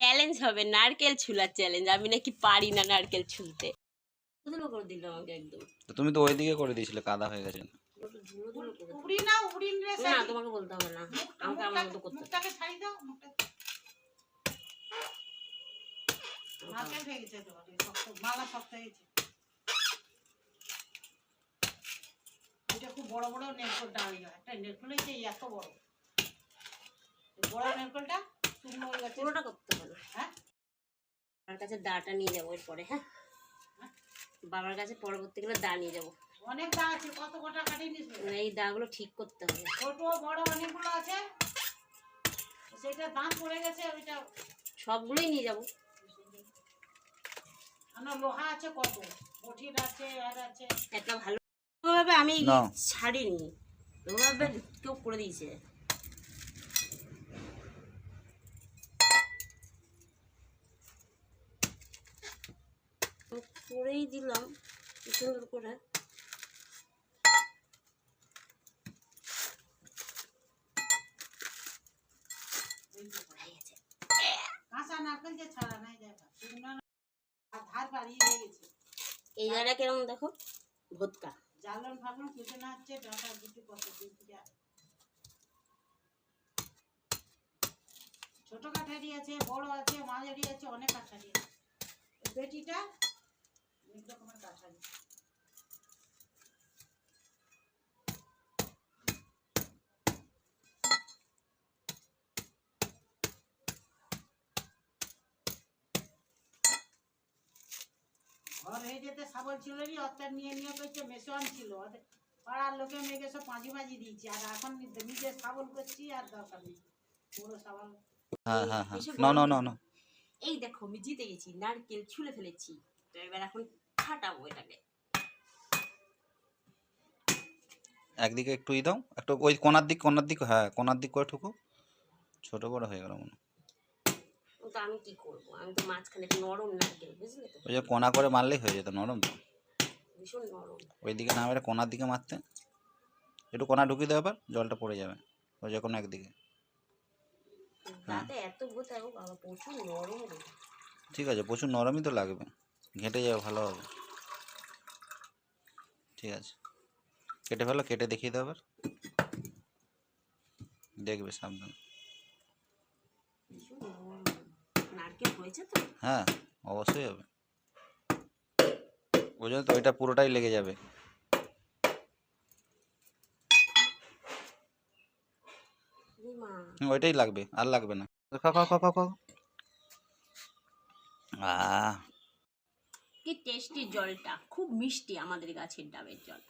Challenge হবে নারকেল ছুলার challenge আমি নাকি পারি না নারকেল ছুলতে। ধুলো করে দিল আমাকে একদম। তো তুমি তো ওইদিকে করে দিয়েছিলে কাদা হয়ে গেছে। একটু ধুলো ধুলো করে দিল। উবড়ি না উবড়ি রে না তোমাকে বলতে হবে না আমাকে আমার মতো করতে মুখটাকে ছাড়ি দাও মুখটা নারকেল হয়ে গেছে তোমার শক্ত মালা শক্ত হয়ে গেছে। এটা খুব বড় বড় নেলকলটা হয়ে যায় একটা নেলকল এত বড়। বড় নেলকলটা শুকনো হয়ে গেছে পুরোটা করতে হবে না হ্যাঁ আমার কাছে দাটা নিয়ে যাব এরপরে হ্যাঁ? বাবার কাছে পরবর্তীকালে দা নিয়ে যাব। অনেক দা আছে কত কটা কাটিয়ে নিস মানে এই দাগুলো ঠিক করতে হবে। ছোট বড় অনেকগুলো আছে। সেটা দাঁত পড়ে গেছে ওইটা সবগুলোই নিয়ে যাব। আমার লোহা আছে কত? কঠিন আছে আর আছে। একটা ভালো ভাবে আমি ছাড়িনি। ওভাবে কেউ করে দিয়েছে। করেই দিলাম সুন্দর করে। দেখা ভোটকা জ্বালন ফালন কিছু না হচ্ছে ডাটা দুটো কত দিন ছোট কাঠারি আছে বড় আছে মাঝারি আছে অনেক কাঠারি আছে। এই পেটিটা অনেক রকমের কাঠারি ঘর হয়ে যেতে সাবল ছিল নি নিয়ে নিয়ে করছে মেশন ছিল। পাড়ার লোকে মেয়েকে সব পাঁজি পাঁজি দিয়েছি আর এখন নিজে- সাবল করছি আর দরকার নেই। বড় সাবল হ্যাঁ হ্যাঁ হ্যাঁ। না না না না এই দেখো আমি জিতে গেছি নারকেল ছুলে ফেলেছি। তো এবার এখন ফাটাবো এটাকে। একদিকে একটু ই দাও একটু ওই কোনার দিক কোনার দিক হ্যাঁ কোনার দিক করে ঠুকো। ছোট বড় হয়ে গেল মনে হয়। তো আমি কি করব? আমি তো মাঝখানে নরম নারকেল বুঝলে তো? ওই যে কোনা করে মারলেই হয়ে যেত নরম তো। ভীষণ নরম। ওই দিকে না মেরে কোনার দিকে মারতে। একটু কোনা ঢুকিয়ে আবার জলটা পড়ে যাবে ওই যে কোনো একদিকে। দাঁতে এত বোঝায় ও বাবা প্রচুর নরম ঠিক আছে প্রচুর নরমই তো লাগবে। ঘেঁটে যাবে ভালো হবে। ঠিক আছে। কেটে ফেলো কেটে দেখিয়ে দাও আবার দেখবে সাবধান ভীষণ নরম নারকেল হয়েছে তো? হ্যাঁ অবশ্যই হবে। ওই জন্য তো ওইটা পুরোটাই লেগে যাবে। ওইটাই লাগবে আর লাগবে না। খাও খাও খাও খাও খাও। আহ। কি টেস্টি জলটা খুব মিষ্টি আমাদের গাছের ডাবের জল।